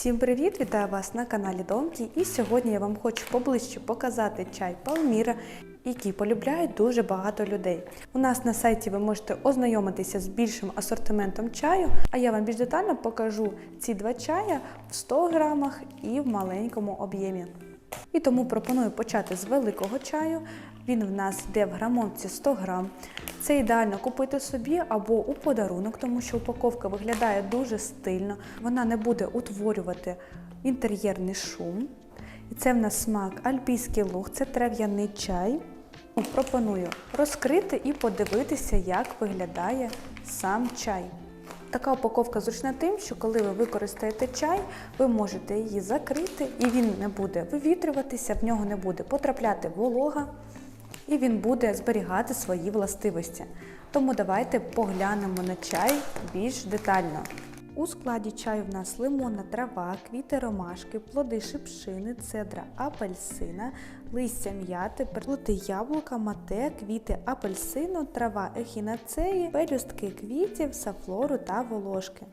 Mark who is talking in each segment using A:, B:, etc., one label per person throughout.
A: Всім привіт! Вітаю вас на каналі Донкі. І сьогодні я вам хочу поближче показати чай Палміра, який полюбляють дуже багато людей. У нас на сайті ви можете ознайомитися з більшим асортиментом чаю, а я вам більш детально покажу ці два чая в 100 грамах і в маленькому об'ємі. І тому пропоную почати з великого чаю. Він в нас йде в грамовці 100 грам. Це ідеально купити собі або у подарунок, тому що упаковка виглядає дуже стильно. Вона не буде утворювати інтер'єрний шум. І це в нас смак альпійський луг, це трав'яний чай. Пропоную розкрити і подивитися, як виглядає сам чай. Така упаковка зручна тим, що коли ви використаєте чай, ви можете її закрити, і він не буде вивітрюватися, в нього не буде потрапляти волога, і він буде зберігати свої властивості. Тому давайте поглянемо на чай більш детально. У складі чаю в нас лимонна трава, квіти ромашки, плоди шипшини, цедра апельсина, листя м'яти, плоди яблука, мате, квіти апельсину, трава ехінацеї, пелюстки квітів, сафлору та волошки.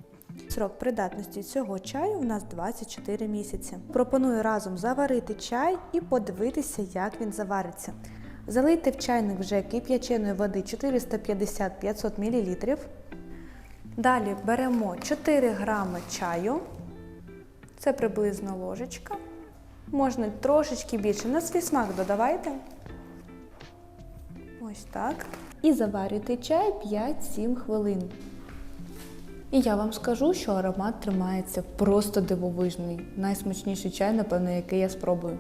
A: Срок придатності цього чаю у нас 24 місяці. Пропоную разом заварити чай і подивитися, як він завариться. Залийте в чайник вже кип'яченої води 450-500 мл. Далі беремо 4 грами чаю, це приблизно ложечка. Можна трошечки більше, на свій смак додавайте. Ось так. І заварюйте чай 5-7 хвилин. І я вам скажу, що аромат тримається просто дивовижний. Найсмачніший чай, напевно, який я спробую.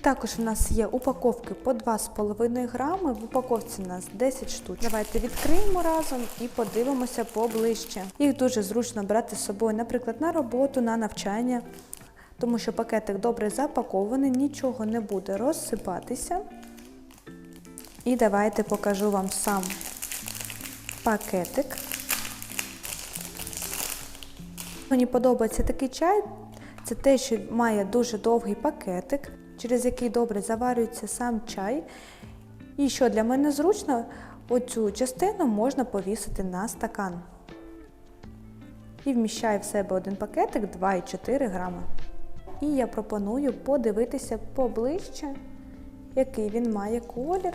A: Також у нас є упаковки по 2,5 грами. В упаковці у нас 10 штук. Давайте відкриємо разом і подивимося поближче. Їх дуже зручно брати з собою, наприклад, на роботу, на навчання, тому що пакетик добре запакований, нічого не буде розсипатися. І давайте покажу вам сам пакетик. Мені подобається такий чай. Це те, що має дуже довгий пакетик, через який добре заварюється сам чай. І що для мене зручно, оцю частину можна повісити на стакан. І вміщаю в себе один пакетик 2,4 грами. І я пропоную подивитися поближче, який він має колір.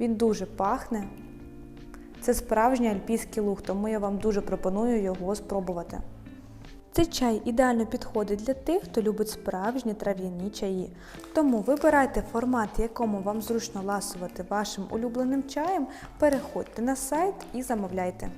A: Він дуже пахне. Це справжній альпійський луг, тому я вам дуже пропоную його спробувати. Цей чай ідеально підходить для тих, хто любить справжні трав'яні чаї. Тому вибирайте формат, якому вам зручно ласувати вашим улюбленим чаєм, переходьте на сайт і замовляйте.